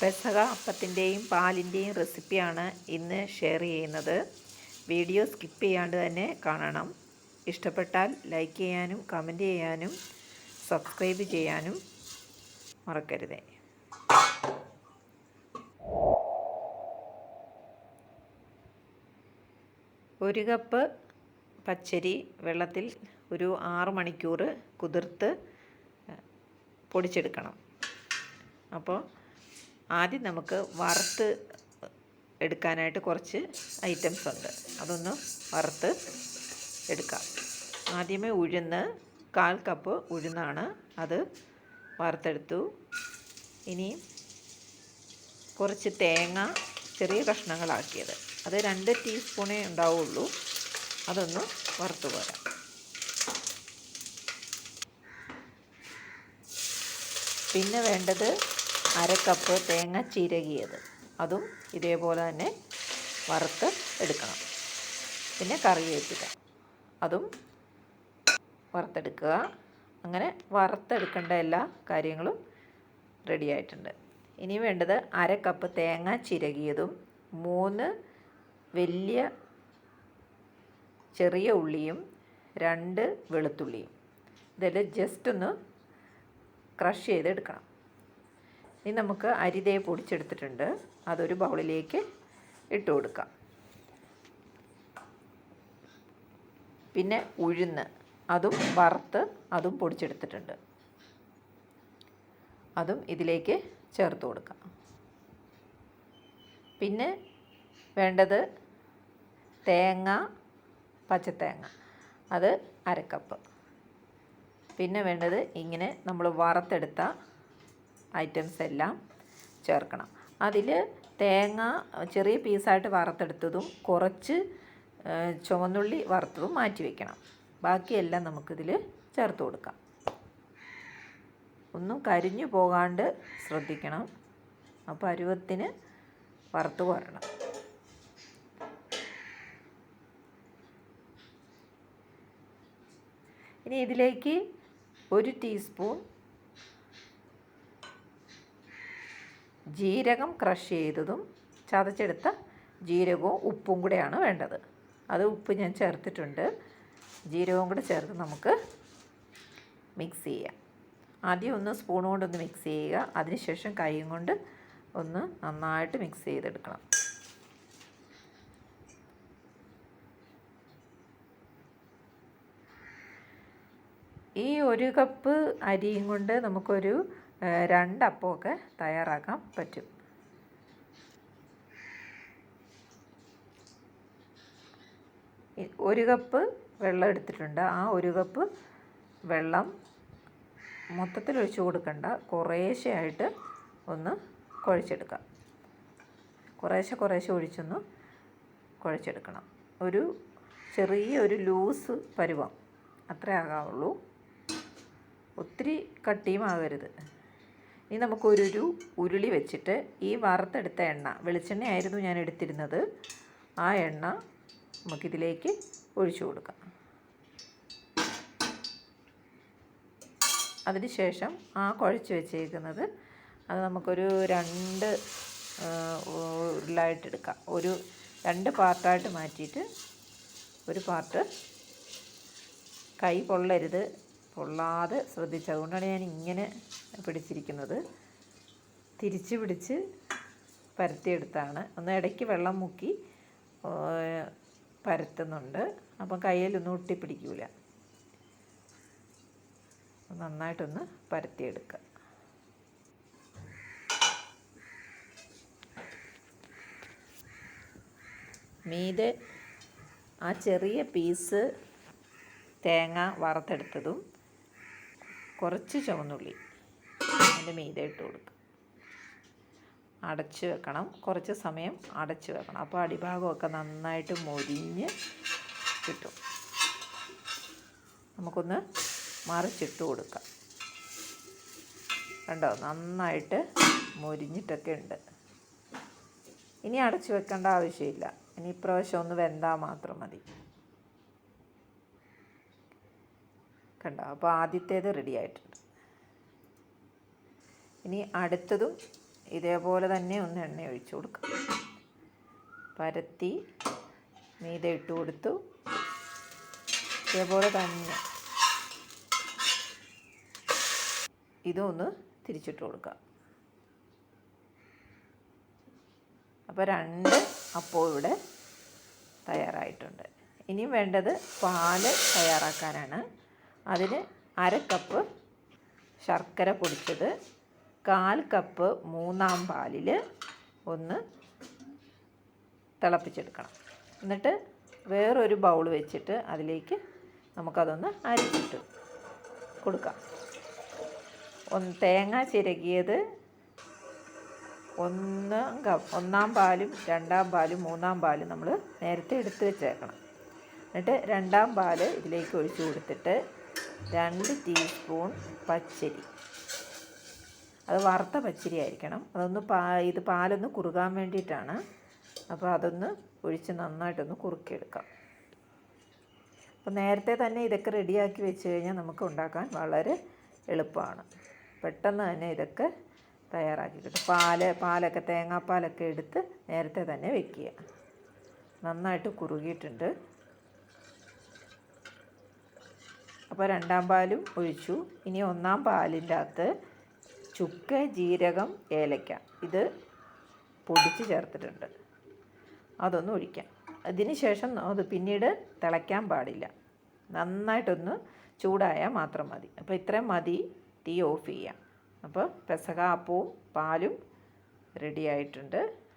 പെസക അപ്പത്തിന്റെയും പാലിന്റെയും റെസിപ്പിയാണ് ഇന്ന് ഷെയർ ചെയ്യുന്നത്. വീഡിയോ സ്കിപ്പ് ചെയ്യാണ്ട് തന്നെ കാണണം. ഇഷ്ടപ്പെട്ടാൽ ലൈക്ക് ചെയ്യാനും കമന്റ് ചെയ്യാനും സബ്സ്ക്രൈബ് ചെയ്യാനും മറക്കരുത്. ഒരു കപ്പ് പച്ചരി വെള്ളത്തിൽ ഒരു ആറ് മണിക്കൂർ കുതിർത്ത് പൊടിച്ചെടുക്കണം. അപ്പോൾ ആദ്യം നമുക്ക് വറുത്ത് എടുക്കാനായിട്ട് കുറച്ച് ഐറ്റംസ് ഉണ്ട്. അതൊന്ന് വറുത്ത് എടുക്കാം. ആദ്യമേ ഉഴുന്ന് കാൽ കപ്പ് ഉഴുന്നാണ് അത് വറുത്തെടുത്തു. ഇനി കുറച്ച് തേങ്ങ ചെറിയ കഷ്ണങ്ങളാക്കിയത്. അത് രണ്ട് ടീസ്പൂണേ ഉണ്ടാവുള്ളൂ. അതൊന്ന് വറുത്ത് പോരാം. പിന്നെ വേണ്ടത് അര കപ്പ് തേങ്ങ ചിരകിയത്. അതും ഇതേപോലെ തന്നെ വറുത്ത് എടുക്കണം. പിന്നെ കറിവേപ്പില അതും വറുത്തെടുക്കുക. അങ്ങനെ വറുത്തെടുക്കേണ്ട എല്ലാ കാര്യങ്ങളും റെഡി ആയിട്ടുണ്ട്. ഇനി വേണ്ടത് അര കപ്പ് തേങ്ങ ചിരകിയതും മൂന്ന് വലിയ ചെറിയ ഉള്ളിയും രണ്ട് വെളുത്തുള്ളിയും. ഇതെല്ലാം ജസ്റ്റ് ഒന്ന് ക്രഷ് ചെയ്തെടുക്കണം. ഇനി നമുക്ക് അരിതേ പൊടിച്ചെടുത്തിട്ടുണ്ട്. അതൊരു ബൗളിലേക്ക് ഇട്ട് കൊടുക്കാം. പിന്നെ ഉഴുന്ന് അതും വറുത്ത് അതും പൊടിച്ചെടുത്തിട്ടുണ്ട്. അതും ഇതിലേക്ക് ചേർത്ത് കൊടുക്കാം. പിന്നെ വേണ്ടത് തേങ്ങ പച്ചത്തേങ്ങ. അത് അരക്കപ്പ്. പിന്നെ വേണ്ടത് ഇങ്ങനെ നമ്മൾ വറുത്തെടുത്ത ഐറ്റംസ് എല്ലാം ചേർക്കണം. അതിൽ തേങ്ങ ചെറിയ പീസായിട്ട് വറുത്തെടുത്തതും കുറച്ച് ചുവന്നുള്ളി വറുത്തതും മാറ്റി വയ്ക്കണം ബാക്കിയെല്ലാം നമുക്കിതിൽ ചേർത്ത് കൊടുക്കാം. ഒന്നും കരിഞ്ഞു പോകാണ്ട് ശ്രദ്ധിക്കണം. ആ പരുവത്തിന് വറുത്ത് കോരണം ഇനി ഇതിലേക്ക് ഒരു ടീസ്പൂൺ ജീരകം ക്രഷ് ചെയ്തതും ചതച്ചെടുത്ത ജീരകവും ഉപ്പും കൂടെയാണ് വേണ്ടത്. അത് ഉപ്പ് ഞാൻ ചേർത്തിട്ടുണ്ട്. ജീരകവും കൂടെ ചേർത്ത് നമുക്ക് മിക്സ് ചെയ്യാം. ആദ്യം ഒന്ന് സ്പൂൺ കൊണ്ടൊന്ന് മിക്സ് ചെയ്യുക. അതിനുശേഷം കൈയും കൊണ്ട് ഒന്ന് നന്നായിട്ട് മിക്സ് ചെയ്തെടുക്കണം. ഈ ഒരു കപ്പ് അരിയും കൊണ്ട് നമുക്കൊരു രണ്ടപ്പമൊക്കെ തയ്യാറാക്കാൻ പറ്റും. ഒരു കപ്പ് വെള്ളം എടുത്തിട്ടുണ്ട്. ആ ഒരു കപ്പ് വെള്ളം മൊത്തത്തിൽ ഒഴിച്ചു കൊടുക്കണ്ട. കുറേശ്ശെയായിട്ട് ഒന്ന് കുഴച്ചെടുക്കാം. കുറേശ്ശെ കുറേശ്ശെ ഒഴിച്ചൊന്ന് കുഴച്ചെടുക്കണം. ഒരു ചെറിയ ഒരു ലൂസ് പരുവം. അത്രേ ആകാവുള്ളൂ. ഒത്തിരി കട്ടിയും ആകരുത് ഇനി നമുക്കൊരു ഉരുളി വെച്ചിട്ട് ഈ വറുത്തെടുത്ത എണ്ണ വെളിച്ചെണ്ണയായിരുന്നു ഞാൻ എടുത്തിരുന്നത്. ആ എണ്ണ നമുക്കിതിലേക്ക് ഒഴിച്ചു കൊടുക്കാം. അതിനുശേഷം ആ കുഴച്ച് വെച്ചേക്കുന്നത് അത് നമുക്കൊരു രണ്ട് ഉരുളായിട്ടെടുക്കാം ഒരു രണ്ട് പാർട്ടായിട്ട് മാറ്റിയിട്ട് ഒരു പാർട്ട് കൈ പൊള്ളരുത് പൊള്ളാതെ ശ്രദ്ധിച്ചു. അതുകൊണ്ടാണ് ഞാൻ ഇങ്ങനെ പിടിച്ചിരിക്കുന്നത്. തിരിച്ച് പിടിച്ച് പരത്തിയെടുത്താണ്. ഒന്ന് ഇടയ്ക്ക് വെള്ളം മുക്കി പരത്തുന്നുണ്ട്. അപ്പം കയ്യിലൊന്നും ഒട്ടിപ്പിടിക്കൂല. നന്നായിട്ടൊന്ന് പരത്തിയെടുക്കുക മീതെ ആ ചെറിയ പീസ് തേങ്ങ വറുത്തെടുത്തതും കുറച്ച് ചുവന്നുള്ളി അതിന്റെ മീതെ കൊടുക്കുക. അടച്ച് വെക്കണം. കുറച്ച് സമയം അടച്ച് വെക്കണം. അപ്പോൾ അടിഭാഗമൊക്കെ നന്നായിട്ട് മൊരിഞ്ഞ് കിട്ടും. നമുക്കൊന്ന് മറിച്ചിട്ട് കൊടുക്കാം. കണ്ടോ? നന്നായിട്ട് മൊരിഞ്ഞിട്ടൊക്കെ ഉണ്ട്. ഇനി അടച്ചു വെക്കേണ്ട ആവശ്യമില്ല. ഇനി ഇപ്രാവശ്യം ഒന്ന് വെന്താൽ മാത്രം മതി. കണ്ടോ അപ്പോൾ ആദ്യത്തേത് റെഡി ആയിട്ടുണ്ട്. ഇനി അടുത്തതും ഇതേപോലെ തന്നെ ഒന്ന് എണ്ണ ഒഴിച്ചു കൊടുക്കുക പരത്തി മീതെ ഇട്ട് കൊടുത്തു. ഇതേപോലെ തന്നെ ഇതൊന്ന് തിരിച്ചിട്ട് കൊടുക്കുക അപ്പോൾ രണ്ട് അപ്പോൾ ഇവിടെ തയ്യാറായിട്ടുണ്ട്. ഇനിയും വേണ്ടത് പാൽ തയ്യാറാക്കാനാണ്. അതിന് അര കപ്പ് ശർക്കര പൊടിച്ചത് കാൽ കപ്പ് മൂന്നാം പാലിൽ ഒന്ന് തിളപ്പിച്ചെടുക്കണം. എന്നിട്ട് വേറൊരു ബൗൾ വെച്ചിട്ട് അതിലേക്ക് നമുക്കതൊന്ന് അരിച്ചിട്ട് കൊടുക്കാം. ഒന്ന് തേങ്ങ ചിരകിയത് ഒന്ന് ഒന്നാം പാലും രണ്ടാം പാലും മൂന്നാം പാലും നമ്മൾ നേരത്തെ എടുത്ത് വെച്ചേക്കണം. എന്നിട്ട് രണ്ടാം പാൽ ഇതിലേക്ക് ഒഴിച്ചു കൊടുത്തിട്ട് രണ്ട് ടീസ്പൂൺ പച്ചരി. അത് വറുത്ത പച്ചരി ആയിരിക്കണം. അതൊന്ന് പാ ഇത് പാലൊന്ന് കുറുകാൻ വേണ്ടിയിട്ടാണ്. അപ്പോൾ അതൊന്ന് ഒഴിച്ച് നന്നായിട്ടൊന്ന് കുറുക്കിയെടുക്കാം. അപ്പോൾ നേരത്തെ തന്നെ ഇതൊക്കെ റെഡിയാക്കി വെച്ച് കഴിഞ്ഞാൽ നമുക്ക് ഉണ്ടാക്കാൻ വളരെ എളുപ്പമാണ്. പെട്ടെന്ന് തന്നെ ഇതൊക്കെ തയ്യാറാക്കി കിട്ടും. പാൽ പാലൊക്കെ തേങ്ങാപ്പാലൊക്കെ എടുത്ത് നേരത്തെ തന്നെ വെക്കുക. നന്നായിട്ട് കുറുകിയിട്ടുണ്ട്. അപ്പോൾ രണ്ടാം പാലും ഒഴിച്ചു. ഇനി ഒന്നാം പാലിന്റെ അകത്ത് ചുക്ക് ജീരകം ഏലക്ക. ഇത് പൊടിച്ച് ചേർത്തിട്ടുണ്ട്. അതൊന്ന് ഒഴിക്കാം. അതിന് ശേഷം അത് പിന്നീട് തിളയ്ക്കാൻ പാടില്ല. നന്നായിട്ടൊന്ന് ചൂടായാൽ മാത്രം മതി. അപ്പോൾ ഇത്രയും മതി. തീ ഓഫ് ചെയ്യാം. അപ്പോൾ പെസക അപ്പവും പാലും റെഡി ആയിട്ടുണ്ട്.